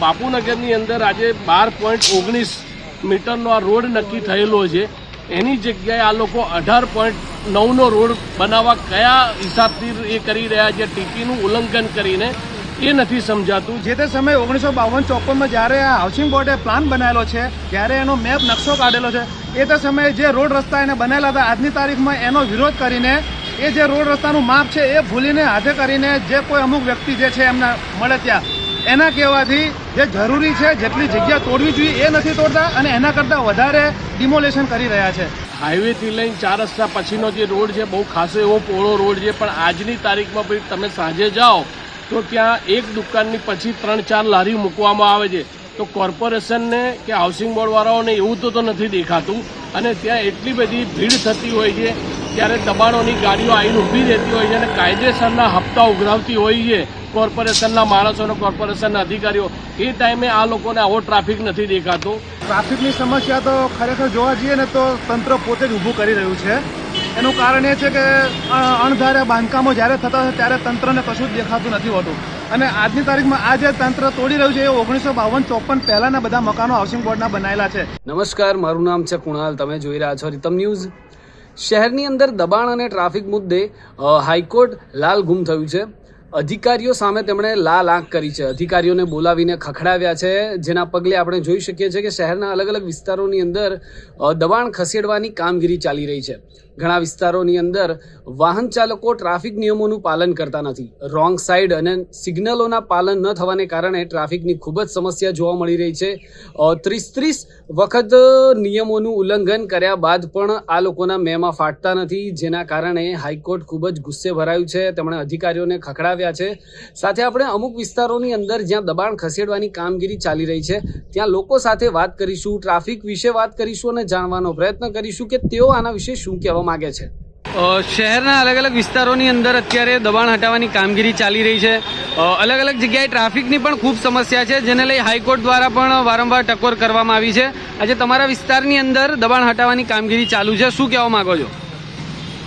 બાપુનગરની અંદર આજે બાર પોઈન્ટ ઓગણીસ મીટરનો આ રોડ નક્કી થયેલો છે. એની જગ્યાએ આ લોકો અઢાર પોઈન્ટ નવનો રોડ બનાવવા કયા હિસાબથી એ કરી રહ્યા છે ટીપીનું ઉલ્લંઘન કરીને એ નથી સમજાતું. જે તે સમયે ઓગણીસો બાવન ચોપનમાં જ્યારે આ હાઉસિંગ બોર્ડે પ્લાન બનાવેલો છે, ત્યારે એનો મેપ નકશો કાઢેલો છે. એ તે સમયે જે રોડ રસ્તા એને બનાવેલા હતા, આજની તારીખમાં એનો વિરોધ કરીને એ જે રોડ રસ્તાનું માપ છે, એ ભૂલીને હાથે કરીને જે કોઈ અમુક વ્યક્તિ જે છે એમને મળે ત્યાં. એના કહેવાથી જે જરૂરી છે, જેટલી જગ્યા તોડવી જોઈએ, એ નથી તોડતા અને એના કરતાં વધારે ડિમોલેશન કરી રહ્યા છે. હાઈવેથી લઈને ચાર રસ્તા પછીનો જે રોડ છે, બહુ ખાસો એવો પહોળો રોડ છે, પણ આજની તારીખમાં ભાઈ તમે સાંજે જાઓ, તો ત્યાં એક દુકાનની પછી ત્રણ, ચાર લારી મૂકવામાં આવે છે. તો કોર્પોરેશનને કે હાઉસિંગ બોર્ડવાળાઓને એવું તો નથી દેખાતું, અને ત્યાં એટલી બધી ભીડ થતી હોય છે, ત્યારે દબાણોની ગાડીઓ આવીને ઊભી રહેતી હોય છે અને કાયદેસરના હપ્તા ઉઘરાવતી હોય છે. કોર્પોરેશનના માણસો અને કોર્પોરેશનના અધિકારીઓ એ ટાઈમે આ લોકોને આવો ટ્રાફિક નથી દેખાતો. ટ્રાફિકની સમસ્યા તો ખરેખર જોવા જઈએ ને તો તંત્ર પોતે જ ઊભું કરી રહ્યું છે. એનું કારણ એ છે કે અણધારે અણધાર્યા બાંધકામો જ્યારે થતા હોય ત્યારે તંત્રને કશું જ દેખાતું નથી હોતું. અને આજની તારીખમાં આ જે તંત્ર તોડી રહ્યું છે એ ઓગણીસો બાવન ચોપન પહેલાના બધા મકાનો હાઉસિંગ બોર્ડના બનાવેલા છે. નમસ્કાર મારું નામ છે કુણાલ. તમે જોઈ રહ્યા છો રીતમ ન્યૂઝ. શહેરની અંદર દબાણ અને ટ્રાફિક મુદ્દે હાઈકોર્ટ લાલ ગુમ થયું છે. અધિકારીઓ સામે તેમણે લાલ આંખ કરી છે. અધિકારીઓને બોલાવીને ખખડાવ્યા છે. જેના પગલે આપણે જોઈ શકીએ છીએ કે શહેરના અલગ અલગ વિસ્તારોની અંદર દબાણ ખસેડવાની કામગીરી ચાલી રહી છે. ઘણા વિસ્તારોની અંદર વાહન ચાલકો ટ્રાફિક નિયમોનું પાલન કરતા નથી. રોંગ સાઈડ અને સિગ્નલોના પાલન ન થવાને કારણે ટ્રાફિકની ખૂબ જ સમસ્યા જોવા મળી રહી છે. ત્રીસ ત્રીસ વખત નિયમોનું ઉલ્લંઘન કર્યા બાદ પણ આ લોકોના મેમાં ફાટતા નથી, જેના કારણે હાઈકોર્ટ ખૂબ જ ગુસ્સે ભરાયું છે. તેમણે અધિકારીઓને ખખડાવ્યા છે. સાથે આપણે અમુક વિસ્તારોની અંદર જ્યાં દબાણ ખસેડવાની કામગીરી ચાલી રહી છે, ત્યાં લોકો સાથે વાત કરીશું, ટ્રાફિક વિશે વાત કરીશું અને જાણવાનો પ્રયત્ન કરીશું કે તેઓ આના વિશે શું કહેવા માંગે છે. શહેરના અલગ અલગ વિસ્તારોની અંદર અત્યારે દબાણ હટાવવાની કામગીરી ચાલી રહી છે. અલગ અલગ જગ્યાએ ટ્રાફિકની પણ ખૂબ સમસ્યા છે જેને લઈ હાઈકોર્ટ દ્વારા પણ વારંવાર ટકોર કરવામાં આવી છે. આજે તમારા વિસ્તારની અંદર દબાણ હટાવવાની કામગીરી ચાલુ છે. શું કહેવા માંગો છો?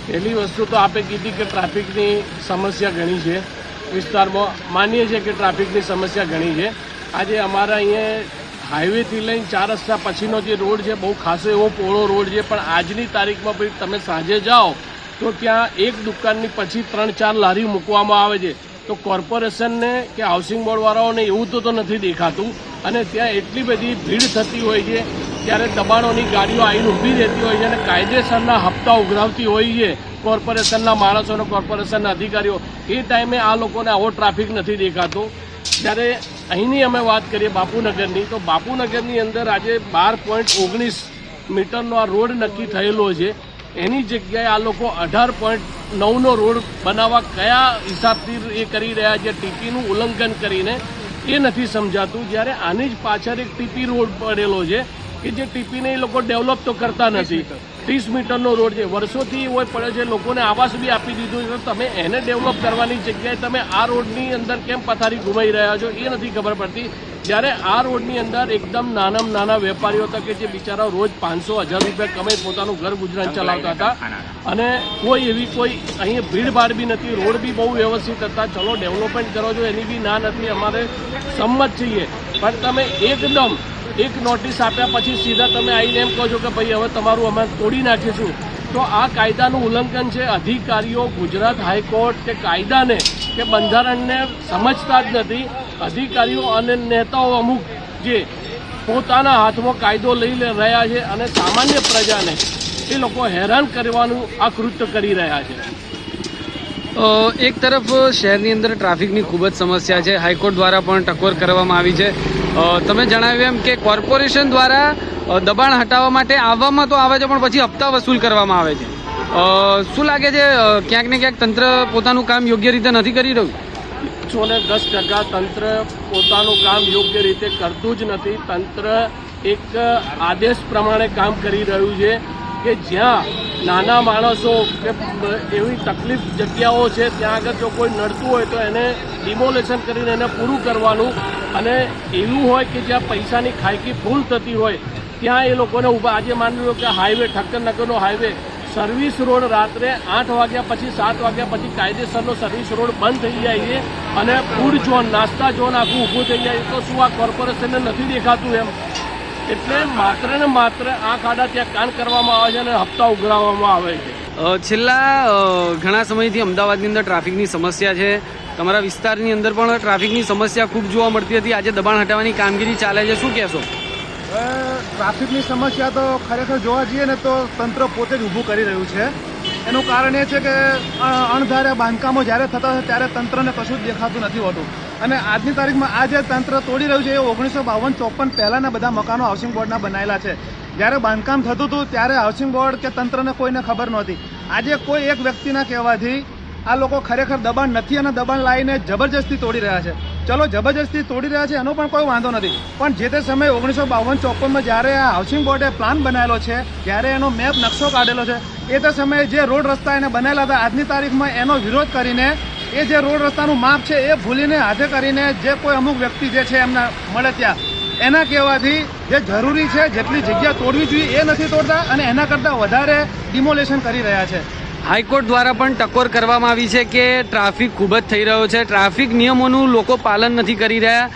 પહેલી વસ્તુ તો આપે કીધી કે ટ્રાફિકની સમસ્યા ઘણી છે. વિસ્તારમાં માનીએ છીએ કે ટ્રાફિકની સમસ્યા ઘણી છે. આજે અમારા અહીંયા હાઈવેથી લઈને ચાર રસ્તા પછીનો જે રોડ છે, બહુ ખાસો એવો પહોળો રોડ છે, પણ આજની તારીખમાં ભાઈ તમે સાંજે જાઓ, તો ત્યાં એક દુકાનની પછી ત્રણ ચાર લારી મૂકવામાં આવે છે. તો કોર્પોરેશનને કે હાઉસિંગ બોર્ડવાળાઓને એવું તો તો નથી દેખાતું. અને ત્યાં એટલી બધી ભીડ થતી હોય છે, ત્યારે દબાણોની ગાડીઓ આવીને ઊભી રહેતી હોય છે અને કાયદેસરના હપ્તા ઉઘરાવતી હોય છે કોર્પોરેશનના માણસો અને કોર્પોરેશનના અધિકારીઓ. એ ટાઈમે આ લોકોને આવો ટ્રાફિક નથી દેખાતો. જ્યારે અહીંની અમે વાત કરીએ બાપુનગરની. તો બાપુનગરની અંદર આજે બાર પોઈન્ટ ઓગણીસ મીટરનો આ રોડ નક્કી થયેલો છે. એની જગ્યાએ આ લોકો અઢાર પોઈન્ટ નવનો રોડ બનાવવા કયા હિસાબથી એ કરી રહ્યા છે, ટીપીનું ઉલ્લંઘન કરીને એ નથી સમજાતું. જ્યારે આની જ પાછળ એક ટીપી રોડ પડેલો છે કે જે ટીપીને એ લોકો ડેવલપ તો કરતા નથી. ત્રીસ મીટરનો રોડ છે. વર્ષોથી હોય પડે છે, લોકોને આવાસ બી આપી દીધું છે. તમે એને ડેવલપ કરવાની જગ્યાએ તમે આ રોડની અંદર કેમ પથારી ઘુમાઈ રહ્યા છો એ નથી ખબર પડતી. જ્યારે આ રોડની અંદર એકદમ નાનામાં નાના વેપારીઓ હતા કે જે બિચારા રોજ પાંચસો હજાર રૂપિયા કમાઈ પોતાનું ઘર ગુજરાન ચલાવતા હતા. અને કોઈ એવી કોઈ અહીં ભીડભાડ બી નથી. રોડ બી બહુ વ્યવસ્થિત હતા. ચલો, ડેવલપમેન્ટ કરો છો, એની બી ના નથી. અમારે સંમત છીએ. પણ તમે એકદમ એક નોટિસ આપ્યા પછી સીધા તમે આવીને એમ કહો છો કે ભાઈ હવે તમારું અમે તોડી નાખીશું. તો આ કાયદાનું ઉલ્લંઘન છે. અધિકારીઓ, ગુજરાત હાઈકોર્ટ કે કાયદાને કે બંધારણને સમજતા જ નથી. અધિકારીઓ અને નેતાઓ અમુક જે પોતાના હાથમાં કાયદો લઈ રહ્યા છે અને સામાન્ય પ્રજાને એ લોકો હેરાન કરવાનું આ કૃત્ય કરી રહ્યા છે. એક તરફ શહેરની અંદર ટ્રાફિકની ખૂબ જ સમસ્યા છે. હાઈકોર્ટ દ્વારા પણ ટકોર કરવામાં આવી છે. તમે જણાવ્યું એમ કે કોર્પોરેશન દ્વારા દબાણ હટાવવા માટે આવવામાં તો આવે છે, પણ પછી હપ્તા વસૂલ કરવામાં આવે છે. શું લાગે છે ક્યાંક ને ક્યાંક તંત્ર પોતાનું કામ યોગ્ય રીતે નથી કરી રહ્યું? એકસો ને દસ ટકા તંત્ર પોતાનું કામ યોગ્ય રીતે કરતું જ નથી. તંત્ર એક આદેશ પ્રમાણે કામ કરી રહ્યું છે. કે જ્યાં નાના માણસો કે એવી તકલીફ જગ્યાઓ છે, ત્યાં આગળ જો કોઈ નડતું હોય તો એને ડિમોલેશન કરીને એને પૂરું કરવાનું. અને એવું હોય કે જ્યાં પૈસાની ખાયકી ફૂલ થતી હોય, ત્યાં એ લોકોને ઊભા. આજે માની લો કે હાઈવે ઠક્કરનગરનો હાઈવે સર્વિસ રોડ રાત્રે આઠ વાગ્યા પછી સાત વાગ્યા પછી કાયદેસરનો સર્વિસ રોડ બંધ થઈ જાય છે. અને ફૂડ ઝોન નાસ્તા ઝોન આખું ઊભું થઈ જાય તો શું આ કોર્પોરેશનને નથી દેખાતું એમ? એટલે માત્ર ને માત્ર આ ખાડા ત્યાં કાન કરવામાં આવે છે અને હપ્તા ઉઘરાવવામાં આવે છે. છેલ્લા ઘણા સમયથી અમદાવાદની અંદર ટ્રાફિકની સમસ્યા છે. તમારા વિસ્તારની અંદર પણ ટ્રાફિકની સમસ્યા ખૂબ જોવા મળતી હતી. આજે દબાણ હટાવવાની કામગીરી ચાલે છે. શું કહેશો? ટ્રાફિકની સમસ્યા તો ખરેખર જોવા જઈએ ને તો તંત્ર પોતે જ ઊભું કરી રહ્યું છે. એનું કારણ એ છે કે અણધારે અણધાર્યા બાંધકામો જ્યારે થતા હોય ત્યારે તંત્રને કશું જ દેખાતું નથી હોતું. અને આજની તારીખમાં આ જે તંત્ર તોડી રહ્યું છે એ ઓગણીસો બાવન ચોપન પહેલાંના બધા મકાનો હાઉસિંગ બોર્ડના બનાવેલા છે. જ્યારે બાંધકામ થતું હતું ત્યારે હાઉસિંગ બોર્ડ કે તંત્રને કોઈને ખબર નહોતી. આજે કોઈ એક વ્યક્તિના કહેવાથી આ લોકો ખરેખર દબાણ નથી અને દબાણ લાવીને જબરજસ્તી તોડી રહ્યા છે. ચલો જબરજસ્તી તોડી રહ્યા છે એનો પણ કોઈ વાંધો નથી. પણ જે તે સમયે ઓગણીસો બાવન ચોપનમાં જ્યારે આ હાઉસિંગ બોર્ડે પ્લાન બનાવેલો છે જ્યારે એનો મેપ નકશો કાઢેલો છે. એ તે સમયે જે રોડ રસ્તા એને બનાવેલા હતા, આજની તારીખમાં એનો વિરોધ કરીને એ જે રોડ રસ્તાનું માપ છે, એ ભૂલીને હાથે કરીને જે કોઈ અમુક વ્યક્તિ જે છે એમના મળે ત્યાં. એના કહેવાથી જે જરૂરી છે, જેટલી જગ્યા તોડવી જોઈએ, એ નથી તોડતા અને એના કરતાં વધારે ડિમોલેશન કરી રહ્યા છે. હાઈકોર્ટ દ્વારા પણ ટકોર કરવામાં આવી છે કે ટ્રાફિક ખૂબ જ થઈ રહ્યો છે. ટ્રાફિક નિયમોનું લોકો પાલન નથી કરી રહ્યા.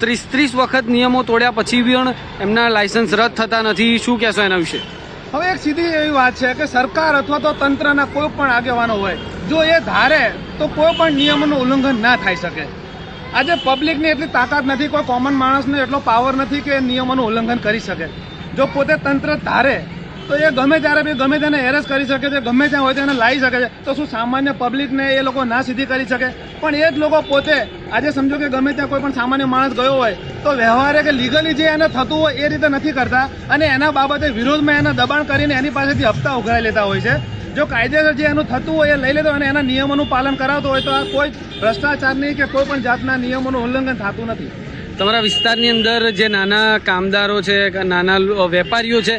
ત્રીસ ત્રીસ વખત નિયમો તોડ્યા પછી પણ એમના લાયસન્સ રદ થતા નથી. શું કહેશો એના વિશે? હવે એક સીધી એવી વાત છે કે સરકાર અથવા તો તંત્રના કોઈ પણ આગેવાનો હોય, જો એ ધારે તો કોઈ પણ નિયમોનું ઉલ્લંઘન ના થઈ શકે. આજે પબ્લિકની એટલી તાકાત નથી, કોઈ કોમન માણસને એટલો પાવર નથી કે નિયમોનું ઉલ્લંઘન કરી શકે. જો પોતે તંત્ર ધારે તો એ ગમે ત્યારે બી ગમે તેને એરેસ્ટ કરી શકે છે, ગમે ત્યાં હોય તેને લાવી શકે છે. તો શું સામાન્ય પબ્લિકને એ લોકો ના સીધી કરી શકે? પણ એ જ લોકો પોતે આજે સમજો કે ગમે ત્યાં કોઈ પણ સામાન્ય માણસ ગયો હોય, તો વ્યવહારે કે લીગલી જે એને થતું હોય એ રીતે નથી કરતા. અને એના બાબતે વિરોધમાં એના દબાણ કરીને એની પાસેથી હપ્તા ઉઘરાઈ લેતા હોય છે. જો કાયદેસર જે એનું થતું હોય એ લઈ લેતો અને એના નિયમોનું પાલન કરાવતો હોય, તો આ કોઈ ભ્રષ્ટાચારની કે કોઈ પણ જાતના નિયમોનું ઉલ્લંઘન થતું નથી. તમારા વિસ્તારની અંદર જે નાના કામદારો છે નાના વેપારીઓ છે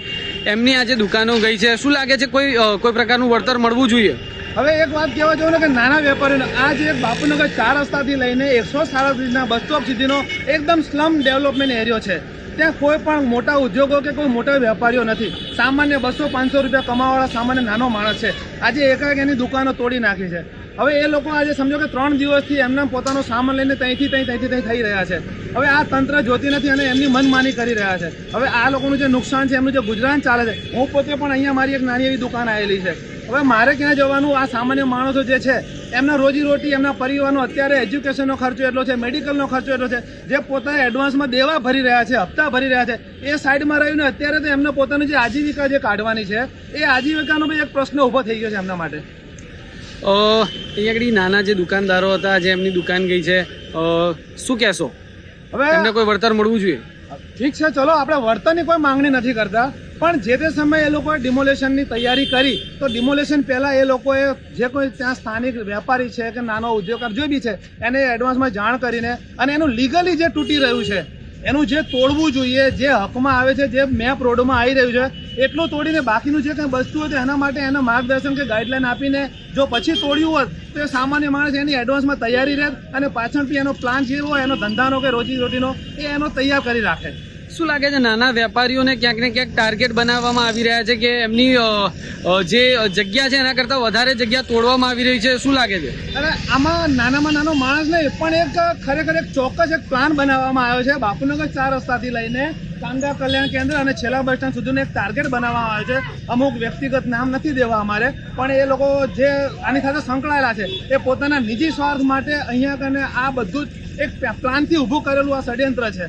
એમની આજે દુકાનો ગઈ છે. શું લાગે છે કોઈ કોઈ પ્રકારનું વળતર મળવું જોઈએ? હવે એક વાત કહેવા ને કે નાના વેપારીઓને આ જે બાપુનગર ચાર રસ્તાથી લઈને એકસો સાડત્રીસના બસ સ્ટોપ સુધીનો એકદમ સ્લમ ડેવલપમેન્ટ એરિયો છે. ત્યાં કોઈ પણ મોટા ઉદ્યોગો કે કોઈ મોટા વેપારીઓ નથી. સામાન્ય બસો પાંચસો રૂપિયા કમાવાવાળા સામાન્ય નાનો માણસ છે. આજે એકાએક એની દુકાનો તોડી નાખી છે. હવે એ લોકો આજે સમજો કે ત્રણ દિવસથી એમના પોતાનો સામાન લઈને ત્યાંથી ત્યાં ત્યાંથી ત્યાં થઈ રહ્યા છે. હવે આ તંત્ર જોતી નથી અને એમની મનમાની કરી રહ્યા છે. હવે આ લોકોનું જે નુકસાન છે, એમનું જે ગુજરાન ચાલે છે, હું પોતે પણ અહીંયા મારી એક નાની એવી દુકાન આવેલી છે. હવે મારે ક્યાં જવાનું? આ સામાન્ય માણસો જે છે, એમના રોજીરોટી એમના પરિવારનો અત્યારે એજ્યુકેશનનો ખર્ચો એટલો છે, મેડિકલનો ખર્ચો એટલો છે, જે પોતાને એડવાન્સમાં દેવા ભરી રહ્યા છે, હપ્તા ભરી રહ્યા છે. એ સાઈડમાં રહીને અત્યારે તો એમને પોતાની જે આજીવિકા જે કાઢવાની છે, એ આજીવિકાનો બી એક પ્રશ્ન ઊભો થઈ ગયો છે એમના માટે. અહીંયા આગળ નાના જે દુકાનદારો હતા જે એમની દુકાન ગઈ છે શું કહેશો? હવે એમને કોઈ વળતર મળવું જોઈએ? ઠીક છે ચલો આપણે વળતરની કોઈ માંગણી નથી કરતા પણ જે તે સમયે એ લોકોએ ડિમોલેશનની તૈયારી કરી તો ડિમોલેશન પહેલાં એ લોકોએ જે કોઈ ત્યાં સ્થાનિક વેપારી છે કે નાનો ઉદ્યોગકાર જે બી છે એને એડવાન્સમાં જાણ કરીને અને એનું લીગલી જે તૂટી રહ્યું છે એનું જે તોડવું જોઈએ, જે હકમાં આવે છે, જે મેપ રોડમાં આવી રહ્યું છે, એટલું તોડીને બાકીનું જે કંઈ બચતું હોય તો એના માટે એને માર્ગદર્શન કે ગાઈડલાઈન આપીને જો પછી તોડ્યું હોત, તો એ સામાન્ય માણસ એની એડવાન્સમાં તૈયારી રહે અને પાછળથી એનો પ્લાન જે હોય, એનો ધંધાનો કે રોજી રોટીનો એ એનો તૈયાર કરી રાખે. શું લાગે છે, નાના વેપારીઓને ક્યાંક ને ક્યાંક ટાર્ગેટ બનાવવામાં આવી રહ્યા છે કે એમની જે જગ્યા છે એના કરતાં વધારે જગ્યા તોડવામાં આવી રહી છે? શું લાગે છે? અને આમાં નાનામાં નાનો માણસ નહીં, પણ એક ખરેખર એક ચોક્કસ એક પ્લાન બનાવવામાં આવ્યો છે. બાપુનગર ચાર રસ્તાથી લઈને કાંગા કલ્યાણ કેન્દ્ર અને છેલ્લા બસ સ્ટેન્ડ સુધીનો એક ટાર્ગેટ બનાવવામાં આવ્યો છે. અમુક વ્યક્તિગત નામ નથી દેવા અમારે, પણ એ લોકો જે આની સાથે સંકળાયેલા છે, એ પોતાના નિજી સ્વાર્થ માટે અહીંયા કને આ બધું જ એક પ્લાનથી ઊભું કરેલું આ ષડયંત્ર છે.